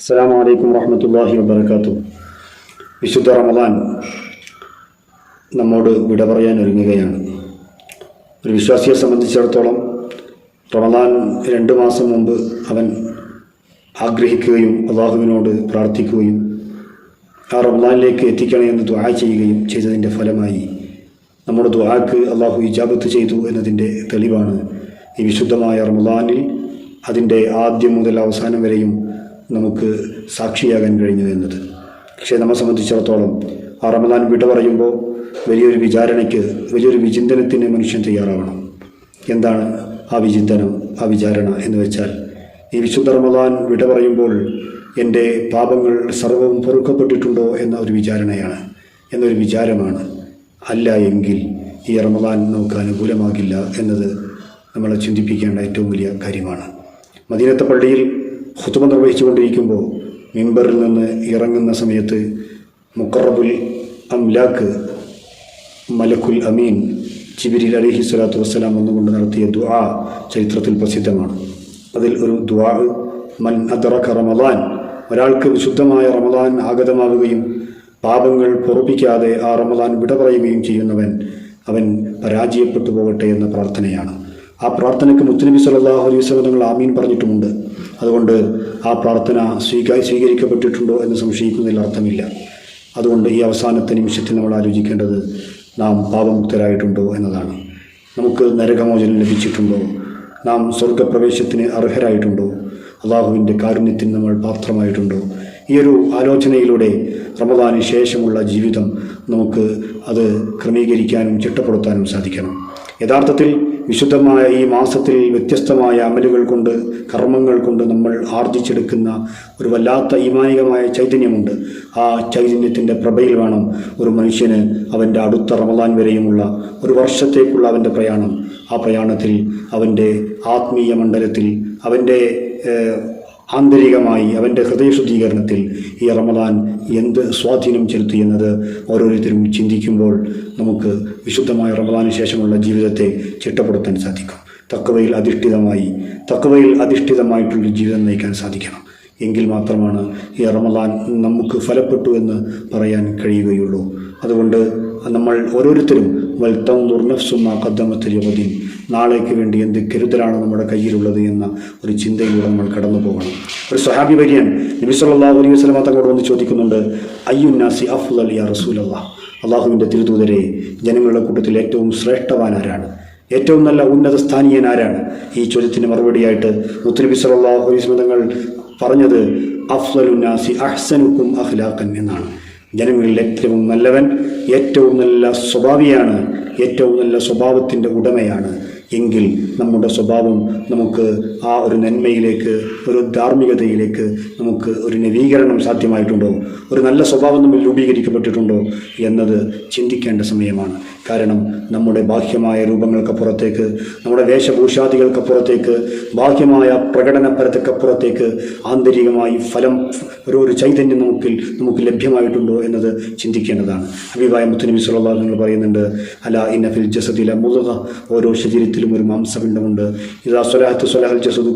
അസ്സാം വലൈക്കും വാഹമത്തല്ലാഹി വബർക്കാത്തു വിശുദ്ധ റമദാൻ നമ്മോട് വിട പറയാൻ ഒരുങ്ങുകയാണ്. ഒരു വിശ്വാസിയെ സംബന്ധിച്ചിടത്തോളം റമദാൻ രണ്ട് മാസം മുമ്പ് അവൻ ആഗ്രഹിക്കുകയും അള്ളാഹുവിനോട് പ്രാർത്ഥിക്കുകയും ആ റമദാനിലേക്ക് എത്തിക്കണേ എന്ന് ദുആ ചെയ്യുകയും ചെയ്തതിന്റെ ഫലമായി നമ്മുടെ ദുആക്ക് അള്ളാഹു ഇജാബത്ത് ചെയ്തു എന്നതിന്റെ തെളിവാണ് ഈ വിശുദ്ധമായ റമദാനിൽ അതിന്റെ ആദ്യം മുതൽ അവസാനം വരെയും നമുക്ക് സാക്ഷിയാകാൻ കഴിഞ്ഞു എന്നത്. പക്ഷേ നമ്മെ സംബന്ധിച്ചിടത്തോളം ആ റമദാൻ വിട പറയുമ്പോൾ വലിയൊരു വിചാരണയ്ക്ക് വലിയൊരു വിചിന്തനത്തിന് മനുഷ്യൻ തയ്യാറാവണം. എന്താണ് ആ വിചിന്തനം ആ വിചാരണ എന്ന് വെച്ചാൽ ഈ വിശുദ്ധ റമദാൻ വിട പറയുമ്പോൾ എന്റെ പാപങ്ങൾ സർവവും പൊറുക്കപ്പെട്ടിട്ടുണ്ടോ എന്ന ഒരു വിചാരണയാണ്. എന്നൊരു വിചാരമാണ്. അല്ല എങ്കിൽ ഈ റമദാൻ നമുക്ക് അനുകൂലമാകില്ല എന്നത് നമ്മളെ ചിന്തിപ്പിക്കേണ്ട ഏറ്റവും വലിയ കാര്യമാണ്. മദീനത്തെ പള്ളിയിൽ ഹുത്തുമ നിർവഹിച്ചുകൊണ്ടിരിക്കുമ്പോൾ മിമ്പറിൽ നിന്ന് ഇറങ്ങുന്ന സമയത്ത് മുക്കറബുൽ അംലാക്ക് മലക്കുൽ അമീൻ ജിബിരിൽ അലിഹി സ്വലാത്തു വസ്സലാം എന്നുകൊണ്ട് നടത്തിയ ദുആ ചരിത്രത്തിൽ പ്രസിദ്ധമാണ്. അതിൽ ഒരു ദുആ മൻ അദറക റമദാൻ ഒരാൾക്ക് വിശുദ്ധമായ റമദാൻ ആഗതമാവുകയും പാപങ്ങൾ പൊറുപ്പിക്കാതെ ആ റമദാൻ വിട പറയുകയും ചെയ്യുന്നവൻ അവൻ പരാജയപ്പെട്ടു പോകട്ടെ എന്ന പ്രാർത്ഥനയാണ്. ആ പ്രാർത്ഥനയ്ക്ക് മുത്തനബി സല്ലല്ലാഹു അലൈഹി തങ്ങൾ ആമീൻ പറഞ്ഞിട്ടുമുണ്ട്. അതുകൊണ്ട് ആ പ്രാർത്ഥന സ്വീകാ സ്വീകരിക്കപ്പെട്ടിട്ടുണ്ടോ എന്ന് സംശയിക്കുന്നതിൽ അർത്ഥമില്ല. അതുകൊണ്ട് ഈ അവസാനത്തെ നിമിഷത്തിൽ നമ്മൾ ആലോചിക്കേണ്ടത് നാം പാപമുക്തരായിട്ടുണ്ടോ എന്നതാണ്. നമുക്ക് നരകമോചനം ലഭിച്ചിട്ടുണ്ടോ? നാം സ്വർഗപ്രവേശത്തിന് അർഹരായിട്ടുണ്ടോ? അള്ളാഹുവിന്റെ കാരുണ്യത്തിന് നമ്മൾ പാത്രമായിട്ടുണ്ടോ? ഈ ഒരു ആലോചനയിലൂടെ റമദാന് ശേഷമുള്ള ജീവിതം നമുക്ക് അത് ക്രമീകരിക്കാനും ചിട്ടപ്പെടുത്താനും സാധിക്കണം. യഥാർത്ഥത്തിൽ വിശുദ്ധമായ ഈ മാസത്തിൽ വ്യത്യസ്തമായ അമലുകൾ കൊണ്ട് കർമ്മങ്ങൾ കൊണ്ട് നമ്മൾ ആർജിച്ചെടുക്കുന്ന ഒരു വല്ലാത്ത ഈമാനികമായ ചൈതന്യമുണ്ട്. ആ ചൈതന്യത്തിന്റെ പ്രഭയിൽ വേണം ഒരു മനുഷ്യന് അവന്റെ അടുത്ത റമദാൻ വരെയുമുള്ള ഒരു വർഷത്തേക്കുള്ള അവന്റെ പ്രയാണം. ആ പ്രയാണത്തിൽ അവന്റെ ആത്മീയ മണ്ഡലത്തിൽ അവന്റെ ആന്തരികമായി അവന്റെ ഹൃദയശുദ്ധീകരണത്തിൽ ഈ റമദാൻ എന്ത് സ്വാധീനം ചെലുത്തി എന്നത് ഓരോരുത്തരും ചിന്തിക്കുമ്പോൾ നമുക്ക് വിശുദ്ധമായ റമദാന് ശേഷമുള്ള ജീവിതത്തെ ചിട്ടപ്പെടുത്താൻ സാധിക്കും. തക്കവയിൽ അധിഷ്ഠിതമായി തക്കവയിൽ അധിഷ്ഠിതമായിട്ടുള്ള ജീവിതം നയിക്കാൻ സാധിക്കണം. എങ്കിൽ മാത്രമാണ് ഈ റമദാൻ നമുക്ക് ഫലപ്പെട്ടു എന്ന് പറയാൻ കഴിയുകയുള്ളൂ. അതുകൊണ്ട് നമ്മൾ ഓരോരുത്തരും കദ്ദമത്തിരിയവതിൻ നാളേക്ക് വേണ്ടി എന്ത് കരുതലാണ് നമ്മുടെ കയ്യിലുള്ളത് എന്ന ഒരു ചിന്തയിലൂടെ നമ്മൾ കടന്നു പോകണം. ഒരു സഹാബി വര്യൻ നബി സല്ലല്ലാഹു അലൈഹി വസ്ലമ തങ്ങളോട് വന്ന് ചോദിക്കുന്നുണ്ട് അയ്യുന്നാസി അഫ്ദൽ യാ റസൂലല്ലാഹ്? അള്ളാഹുവിന്റെ തിരുതൂതരെ ജനങ്ങളുടെ കൂട്ടത്തിൽ ഏറ്റവും ശ്രേഷ്ഠവാൻ ആരാണ്? ഏറ്റവും നല്ല ഉന്നത സ്ഥാനീയൻ ആരാണ്? ഈ ചോദ്യത്തിന് മറുപടിയായിട്ട് മുത്തുനബി സല്ലല്ലാഹു അലൈഹി തങ്ങൾ പറഞ്ഞത് അഫ്സലുന്നാസി അഹ്സനുക്കും അഹ്ലാഖൻ എന്നാണ്. ജനങ്ങളിൽ ഏറ്റവും നല്ലവൻ ഏറ്റവും നല്ല സ്വഭാവിയാണ് ഏറ്റവും നല്ല സ്വഭാവത്തിന്റെ ഉടമയാണ്. എങ്കിൽ നമ്മുടെ സ്വഭാവം നമുക്ക് ആ ഒരു നന്മയിലേക്ക് ഒരു ധാർമ്മികതയിലേക്ക് നമുക്ക് ഒരു നവീകരണം സാധ്യമായിട്ടുണ്ടോ? ഒരു നല്ല സ്വഭാവം നമ്മൾ രൂപീകരിക്കപ്പെട്ടിട്ടുണ്ടോ എന്നത് ചിന്തിക്കേണ്ട സമയമാണ്. കാരണം നമ്മുടെ ബാഹ്യമായ രൂപങ്ങൾക്കപ്പുറത്തേക്ക് നമ്മുടെ വേഷഭൂഷാദികൾക്കപ്പുറത്തേക്ക് ബാഹ്യമായ പ്രകടനപരതക്കപ്പുറത്തേക്ക് ആന്തരികമായി ഫലം ഒരു ഒരു ചൈതന്യം നമുക്ക് നമുക്ക് ലഭ്യമായിട്ടുണ്ടോ എന്നത് ചിന്തിക്കേണ്ടതാണ്. അഭിപ്രായം മുത്തനബി സുല്ലാ നിങ്ങൾ പറയുന്നുണ്ട് അല ഇന്നഫിൽ ജസദില മുതുക ഓരോ ശരീരത്തിലും ഒരു മാംസപിണ്ഡമുണ്ട്. ഇതാ സ്വലാഹത്ത് സ്വലാഹൽ ജസദ്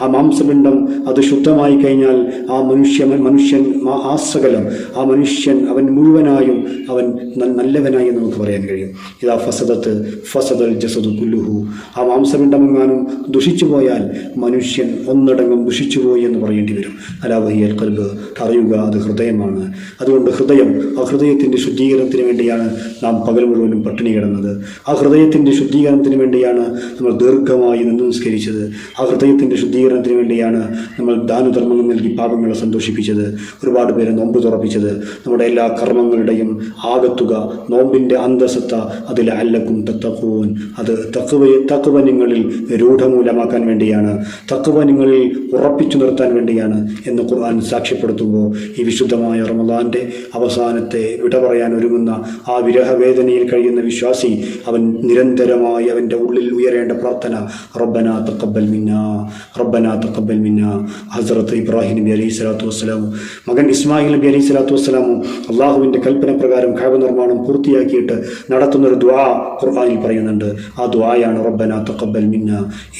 ആ മാംസപിണ്ഡം അത് ശുദ്ധമായി കഴിഞ്ഞാൽ ആ മനുഷ്യ മനുഷ്യൻ ആ- സകലം ആ മനുഷ്യൻ അവൻ മുഴുവനായും അവൻ നല്ലവനായി നമുക്ക് പറയാൻ കഴിയും. ഇതാ ഫസദത്ത് ഫസദൽ ജസദ് ആ മാംസപിണ്ഡമെങ്ങാനും ദുഷിച്ചു പോയാൽ മനുഷ്യൻ ഒന്നടങ്കം ദുഷിച്ചു പോയി എന്ന് പറയേണ്ടി വരും. അലാവഹിയൽ കൽബ് അറിയുക അത് ഹൃദയമാണ്. അതുകൊണ്ട് ഹൃദയം ആ ഹൃദയത്തിന്റെ ശുദ്ധീകരണത്തിന് വേണ്ടിയാണ് നാം പകൽ മുഴുവനും പട്ടിണി കിടന്നത്. ആ ഹൃദയത്തിന്റെ ശുദ്ധീകരണത്തിന് വേണ്ടിയാണ് നമ്മൾ ദീർഘമായി നിന്ന് നിസ്കരിച്ചത്. ആ ഹൃദയത്തിന്റെ ശുദ്ധീകരണത്തിന് വേണ്ടിയാണ് നമ്മൾ ദാനധർമ്മങ്ങൾ നൽകി പാപങ്ങളെ സന്തോഷിപ്പിച്ചത്. ഒരുപാട് പേരെ നോമ്പ് തുറപ്പിച്ചത്. നമ്മുടെ എല്ലാ കർമ്മങ്ങളുടെയും ആകത്തുക നോമ്പിന്റെ അന്തസത്ത അതിൽ അല്ലക്കും തത്തക്കൂൻ അത് തക്കുവ നിങ്ങളിൽ രൂഢമൂലമാക്കാൻ വേണ്ടിയാണ്. തക്കുവ നിങ്ങളിൽ ഉറപ്പിച്ചു നിർത്താൻ വേണ്ടിയാണ് എന്ന് ഖുർആൻ സാക്ഷ്യപ്പെടുത്തുമ്പോൾ ഈ വിശുദ്ധമായ റമദാന്റെ അവസാനത്തെ വിട പറയാൻ ഒരുങ്ങുന്ന ആ വിരഹവേദനയിൽ കഴിയുന്ന വിശ്വാസി അവൻ നിരന്തരമായി അവന്റെ ഉള്ളിൽ ഉയരേണ്ട പ്രാർത്ഥന. റബ്ബന തക്കബൽ മിന്ന റബ്ബന തക്കബൽ മിന്ന. ഹസ്രത്ത് ഇബ്രാഹിം നബി അലൈഹി സ്വലാത്തു വസ്സലാമും മകൻ ഇസ്മാഹിൽ നബി അലൈഹി സ്വലാത്തു വസ്സലാമും അള്ളാഹുവിന്റെ കൽപ്പന പ്രകാരം ഖാബ നിർമ്മാണം പൂർത്തിയാക്കിയിട്ട് നടത്തുന്നൊരു ദ്വാ ഖുർബാനിൽ പറയുന്നുണ്ട്. ആ ദ്വായാണ് റബ്ബന തക്കബൽ മിന്ന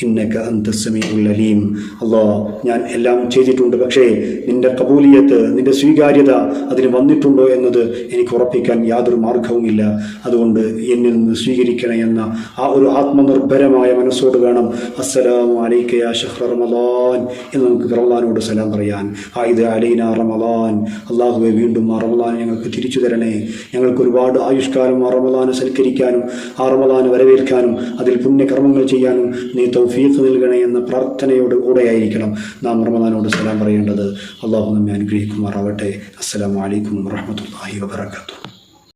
ഇന്നക അന്ത സമീഉൽ അലീം. അല്ലാ ഞാൻ എല്ലാം ചെയ്തിട്ടുണ്ട് പക്ഷേ നിന്റെ കബൂലിയത്ത് നിന്റെ സ്വീകാര്യത അതിന് വന്നിട്ടുണ്ടോ എന്നത് എനിക്ക് ഉറപ്പിക്കാൻ യാതൊരു മാർഗവുമില്ല അതുകൊണ്ട് എന്നിൽ നിന്ന് സ്വീകരിക്കണേ എന്ന ആ ഒരു ആത്മനിർഭരമായ മനസ്സോട് വേണം. അസ്സലാം അലൈക്ക യാ ഷഹ്റ റമദാൻ എന്ന് നമുക്ക് റമദാനോട് സലാം പറയാൻ. ആ അലീന റമദാൻ. അള്ളാഹുവെ വീണ്ടും ആ റമദാൻ ഞങ്ങൾക്ക് തിരിച്ചു തരണേ. ഞങ്ങൾക്ക് ഒരുപാട് ആയുഷ്കാലം ആ റമദാനെ സൽക്കരിക്കാനും ആ റമദാനെ വരവേൽക്കാനും അതിൽ പുണ്യകർമ്മങ്ങൾ ചെയ്യാനും നീ തൗഫീഖ് നൽകണേ എന്ന പ്രാർത്ഥനയോട് കൂടെയായിരിക്കണം നാം റമദാനോട് സലാം പറയേണ്ടത്. അള്ളാഹു നമ്മെ അനുഗ്രഹിക്കുമാറാവട്ടെ. അസ്സലാം അലൈക്കും വറഹ്മത്തുള്ളാഹി വബറകാതുഹു.